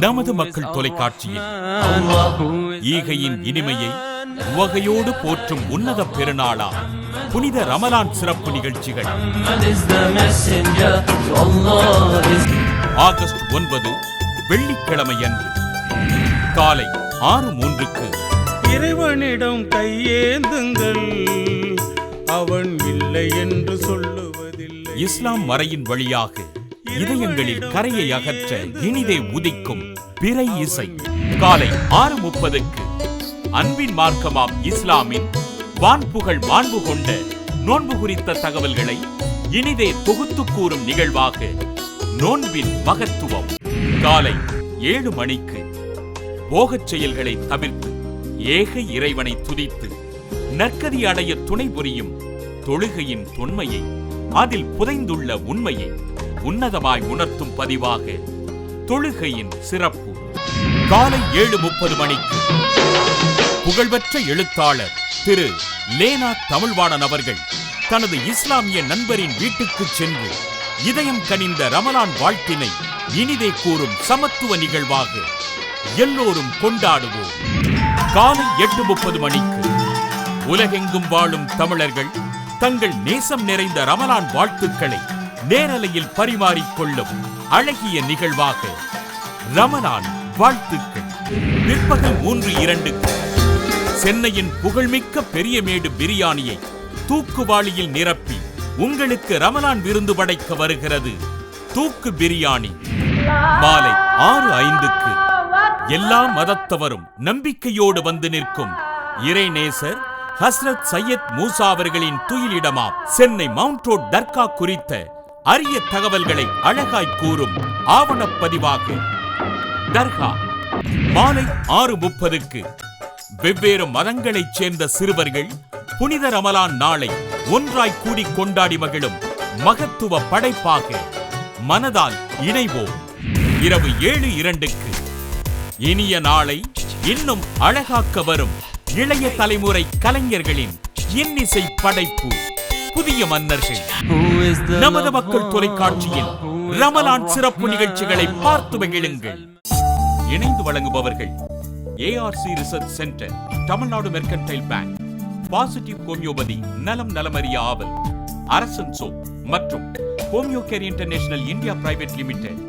நமது மக்கள் தொலைக்காட்சியில் Allah. Who is ஈகையின் இனிமையை உவகையோடு போற்றும் உன்னத பெருநாளா புனித ரமலான் சிறப்பு நிகழ்ச்சிகள். ஆகஸ்ட் ஒன்பது வெள்ளிக்கிழமையன்று காலை ஆறு மூன்றுக்கு இறைவனிடம் கையேந்துங்கள். அவன் இல்லை என்று சொல்லுவதில்லை. இஸ்லாம் மறையின் வழியாக இதயங்களில் கரையை அகற்ற இனிதே உதிக்கும் பிறை இசை. காலை ஆறு முப்பதுக்கு அன்பின் மார்க்கமாம் இஸ்லாமின் வான்புகழ் மாண்பு கொண்ட நோன்பு குறித்த தகவல்களை இனிதே தொகுத்து கூறும் நிகழ்வாக நோன்பின் மகத்துவம். காலை ஏழு மணிக்கு போகச் செயல்களை தவிர்த்து ஏக இறைவனை துதித்து நற்கதி அடைய துணை புரியும் தொழுகையின் தொன்மையை அதில் புதைந்துள்ள உண்மையை உன்னதமாய் உணர்த்தும் பதிவாக தொழுகையின் சிறப்பு. காலை ஏழு முப்பது மணிக்கு புகழ்பெற்ற எழுத்தாளர் திரு லேனா தமிழ்வாணன் அவர்கள் தனது இஸ்லாமிய நண்பரின் வீட்டுக்கு சென்று இதயம் கனிந்த ரமலான் வாழ்த்தினை இனிதே கூறும் சமத்துவ நிகழ்வாக எல்லோரும் கொண்டாடுவோம். காலை எட்டு முப்பது மணிக்கு உலகெங்கும் வாழும் தமிழர்கள் தங்கள் நேசம் நிறைந்த ரமலான் வாழ்த்துக்களை நேரலையில் பரிமாறிக்கொள்ளும் அழகிய நிகழ்வாக ரமணான் வாழ்த்துக்கள். பிற்பகல் மூன்று இரண்டுக்கு சென்னையின் புகழ்மிக்க பெரியமேடு பிரியாணியை தூக்குவாளியில் நிரப்பி உங்களுக்கு ரமலான் விருந்து படைக்க வருகிறது. தூக்கு பிரியாணி. மாலை ஆறு ஐந்துக்கு எல்லா மதத்தவரும் நம்பிக்கையோடு வந்து நிற்கும் இறைநேசர் ஹஸ்ரத் சையத் மூசா அவர்களின் துயிலிடமாம் சென்னை மவுண்ட் ரோட் தர்கா குறித்த அரிய தகவல்களை அழகாய் கூறும் ஆவணப்பதிவாக தர்கா மாலை ஆறு முப்பதுக்கு வெவ்வேறு மதங்களைச் சேர்ந்த சிறுவர்கள் புனித ரமலான் நாளை ஒன்றாய் கூடி கொண்டாடி மகிழும் மகத்துவ படைப்பாக மனதால் இணைவோம். இரவு ஏழு இரண்டுக்கு இனிய நாளை இன்னும் அழகாக்க வரும் இளைய தலைமுறை கலைஞர்களின் இன்னிசை படைப்பு. புதிய மன்னர்கள் நமது மக்கள்? தொலைக்காட்சியில் ரமலான் சிறப்பு? நிகழ்ச்சிகளை பார்த்து மகிழுங்கள் இணைந்து வழங்குபவர்கள் ARC research centre Tamil Nadu mercantile bank positive homeopathy நலம் நலமறிய ஆவல் அரசன் சோப் மற்றும் homeo care international India private limited